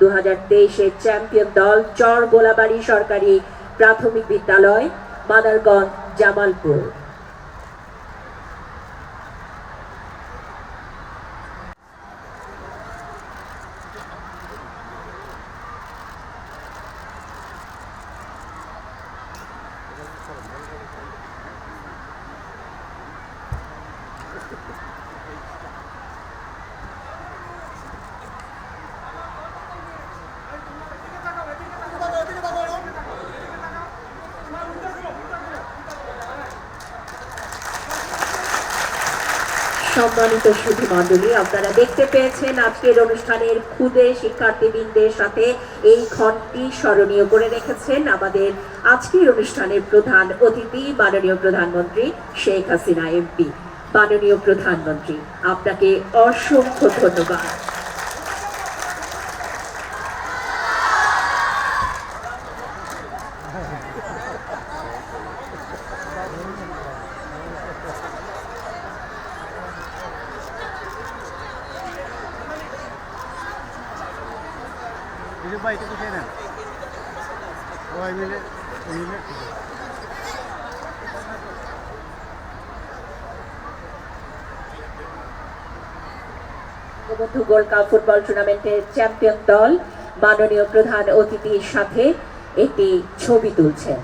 দু হাজার তেইশের চ্যাম্পিয়ন দল চর গোলাবাড়ি সরকারি প্রাথমিক বিদ্যালয় মাদারগঞ্জ জামালপুর। সম্মানিত সুধী আপনারা দেখতে পেয়েছেন আজকের অনুষ্ঠানের ক্ষুদে শিক্ষার্থীবৃন্দের সাথে এই ক্ষণটি স্মরণীয় করে রেখেছেন আমাদের আজকের অনুষ্ঠানের প্রধান অতিথি, মাননীয় প্রধানমন্ত্রী শেখ হাসিনা এমপি। মাননীয় প্রধানমন্ত্রী, আপনাকে অসংখ্য ধন্যবাদ। দিলীপ ভাই একটু খেয়ে নেন। সবাই মিলে মিলে বঙ্গবন্ধু গোল্ড কাপ ফুটবল টুর্নামেন্টের চ্যাম্পিয়ন দল, মাননীয় প্রধান অতিথির সাথে একটি ছবি তুলছেন।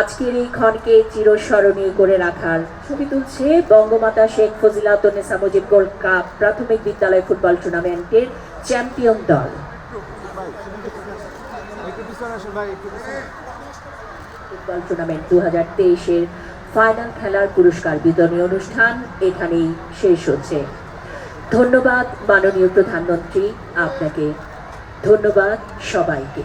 আজকের এই ক্ষণকে চিরস্মরণীয় করে রাখার ছবি তুলছে বঙ্গমাতা শেখ ফজিলাতুন্নেসা মুজিব গোল্ড কাপ প্রাথমিক বিদ্যালয় ফুটবল টুর্নামেন্টের চ্যাম্পিয়ন দল। ফুটবল টুর্নামেন্ট দু হাজার তেইশের ফাইনাল খেলার পুরস্কার বিতরণী অনুষ্ঠান এখানেই শেষ হচ্ছে। ধন্যবাদ মাননীয় প্রধানমন্ত্রী, আপনাকে ধন্যবাদ সবাইকে।